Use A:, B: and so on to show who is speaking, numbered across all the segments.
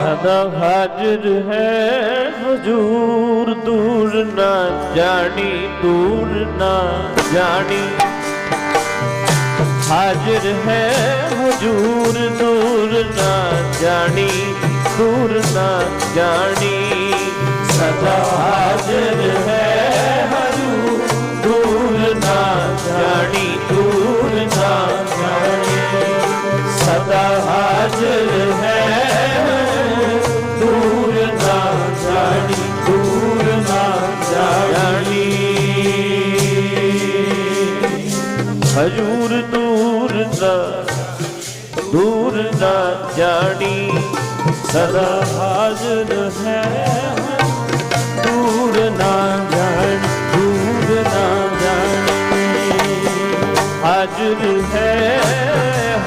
A: ਸਦਾ ਹਾਜ਼ਰ ਹੈ ਹਜੂਰ, ਦੂਰ ਨਾ ਜਾਣੀ, ਦੂਰ ਨਾ ਜਾਣੀ। ਹਾਜ਼ਰ ਹੈ ਹਜੂਰ, ਦੂਰ ਨਾ ਜਾਣੀ, ਦੂਰ ਨਾ ਜਾਣੀ। ਸਦਾ ਹਾਜ਼ਰ ਹੈ ਹਜੂਰ, ਦੂਰ ਨਾ ਜਾਣੀ, ਦੂਰ ਨਾ ਜਾਣੀ। ਸਦਾ ਹਾਜ਼ਰ ਹੈ ਹਜੂਰ ਦੂਰ ਨਾ ਦੂਰ ਨਾ ਜਾਣੀ, ਸਦਾ ਹਾਜ਼ਰ ਹੈ। ਦੂਰ ਨਾ ਜਾਣੀ, ਦੂਰ ਨਾ ਜਾਣੀ। ਹਾਜ਼ਰ ਹੈ,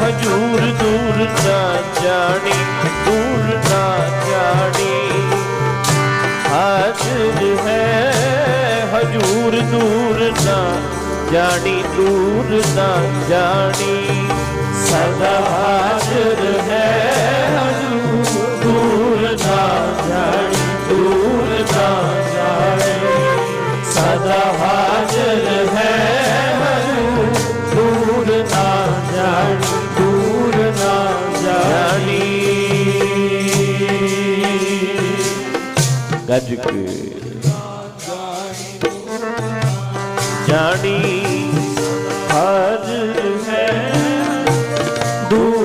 A: ਹਜੂਰ ਦੂਰ ਨਾ ਜਾਣੀ, ਦੂਰ ਨਾ ਜਾਣੀ। ਹਾਜ਼ਰ ਹੈ, ਹਜੂਰ ਦੂਰ ਨਾ ਜਾਣੀ ਦੂਰ ਨਾ ਜਾਣੀ। ਸਦਾ ਹਾਜ਼ਰ ਹੈ ਹਜੂਰ ਦੂਰ ਨਾ ਜਾਣੀ, ਦੂਰ ਨਾ ਜਾਣੀ। ਸਦਾ ਹਾਜ਼ਰ ਹੈ ਹਜੂਰ ਦੂਰ ਨਾ ਜਾਣੀ, ਦੂਰ ਨਾ ਜਾਣੀ। ਗੱਜ ਕੇ। ਜਾਣੀ ਹਰ ਹੈ। ਦੂਰ